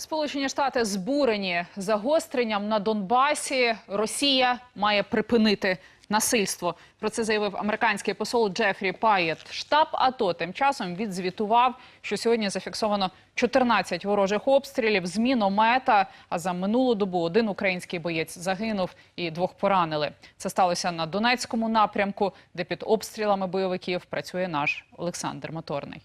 Сполучені Штати збурені загостренням на Донбасі. Росія має припинити насильство. Про це заявив американський посол Джефрі Паєт. Штаб АТО тим часом відзвітував, що сьогодні зафіксовано 14 ворожих обстрілів з міномета. А за минулу добу один український боєць загинув і двох поранили. Це сталося на Донецькому напрямку, де під обстрілами бойовиків працює наш Олександр Моторний.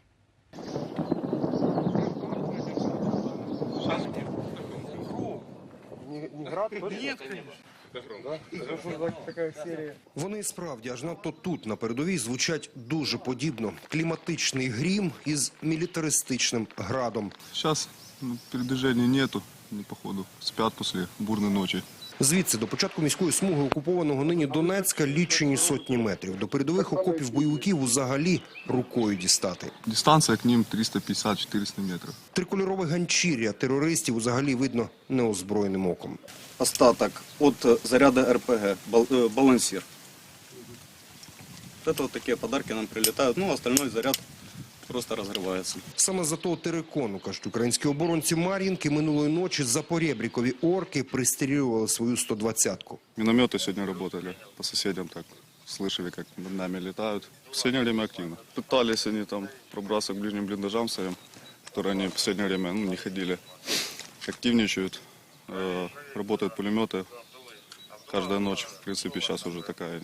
Вони справді аж надто тут на передовій звучать дуже подібно. Кліматичний грім із мілітаристичним градом. Сейчас ну, передвижения нету, не походу. Спят после бурной ночи. Звідси до початку міської смуги окупованого нині Донецька лічені сотні метрів. До передових окопів бойовиків взагалі рукою дістати. Дистанция к ним 350-400 метров. Трикольорове ганчір'я терористів взагалі видно неозброєним оком. остаток от э, заряда РПГ, бал- э, балансир. Вот это вот такие подарки нам прилетают, ну, остальной заряд просто разрывается. Саме за того терикону, кажуть українські оборонці Мар'їнки, минулої ночі за порєбрікові орки пристрілювали свою 120-ку. Минометы сегодня работали по соседям так. Слышали, как над нами летают. В последнее время активно. Пытались они там пробраться к ближним блиндажам своим, которые они в последнее время ну, не ходили. Активничают. Э, работают пулеметы. Каждая ночь, в принципе, сейчас уже такая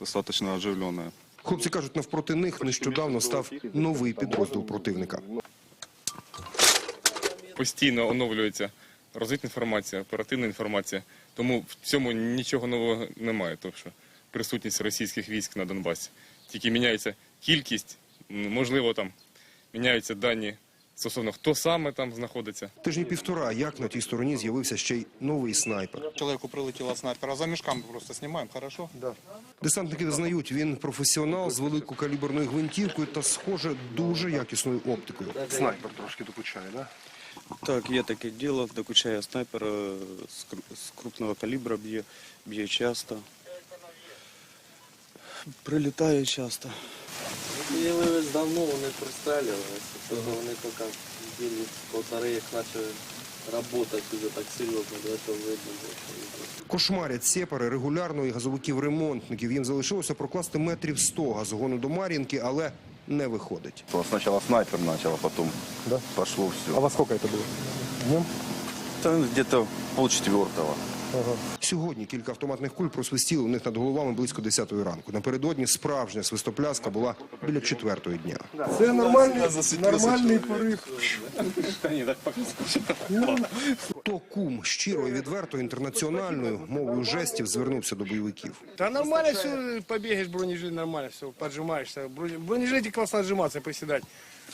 достаточно оживленная. Хлопці кажуть, навпроти них нещодавно став новий підрозділ противника. постійно оновлюється розвитна інформація, оперативна інформація. Тому в цьому нічого нового немає. Тому що присутність російських військ на Донбасі. Тільки міняється кількість, можливо, там міняються дані стосовно хто саме там знаходиться. Тижні півтора, як на тій стороні з'явився ще й новий снайпер. Человеку прилетела снайпера за мешками просто снимаем, хорошо? Да. Десантники визнають, він професіонал з великокаліберною гвинтівкою та, схоже, дуже якісною оптикою. Снайпер трошки докучає, да? Так, є таке діло, докучає снайпер е, з кру- з крупного калібра б'є, б'є часто. Прилітає часто. З'явились давно, вони пристрілювалися, тому вони тільки ділі полтори, як почали працювати вже так серйозно, до цього видно. було, що Кошмарять сепари регулярно і газовиків-ремонтників. Їм залишилося прокласти метрів 100 газогону до Мар'їнки, але не виходить. Сначала снайпер начал, а потом пошло все. А во сколько это было? Днем? Там где-то Сьогодні кілька автоматних куль просвистіли у них над головами близько 10-ї ранку. Напередодні справжня свистопляска була біля 4-ї дня. Це нормальний, нормальний порив. То кум щиро і відверто інтернаціональною мовою жестів звернувся до бойовиків. Да нормально все, побегаешь, бронежилет нормально, все, поджимаешься. Броне- В бронежилете классно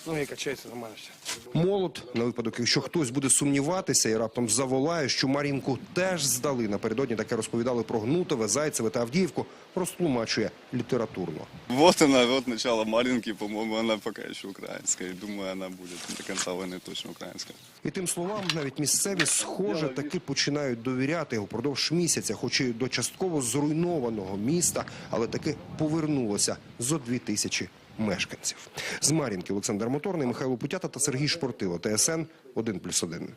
приседать. Ноги качаются нормально все. Молот, на випадок, якщо хтось буде сумніватися і раптом заволає, що Мар'їнку теж здали. Напередодні таке розповідали про Гнутове, Зайцеве та Авдіївку, розтлумачує літературно. Вот она, вот начало маленький, по-моему, она пока еще украинская. И думаю, она будет до конца войны точно украинская. І тим словам, навіть місцеві, схоже, таки починають довіряти упродовж місяця, хоч і до частково зруйнованого міста, але таки повернулося зо дві тисячі мешканців. З Мар'їнки Олександр Моторний, Михайло Путята та Сергій Шпортило. ТСН 1+,1.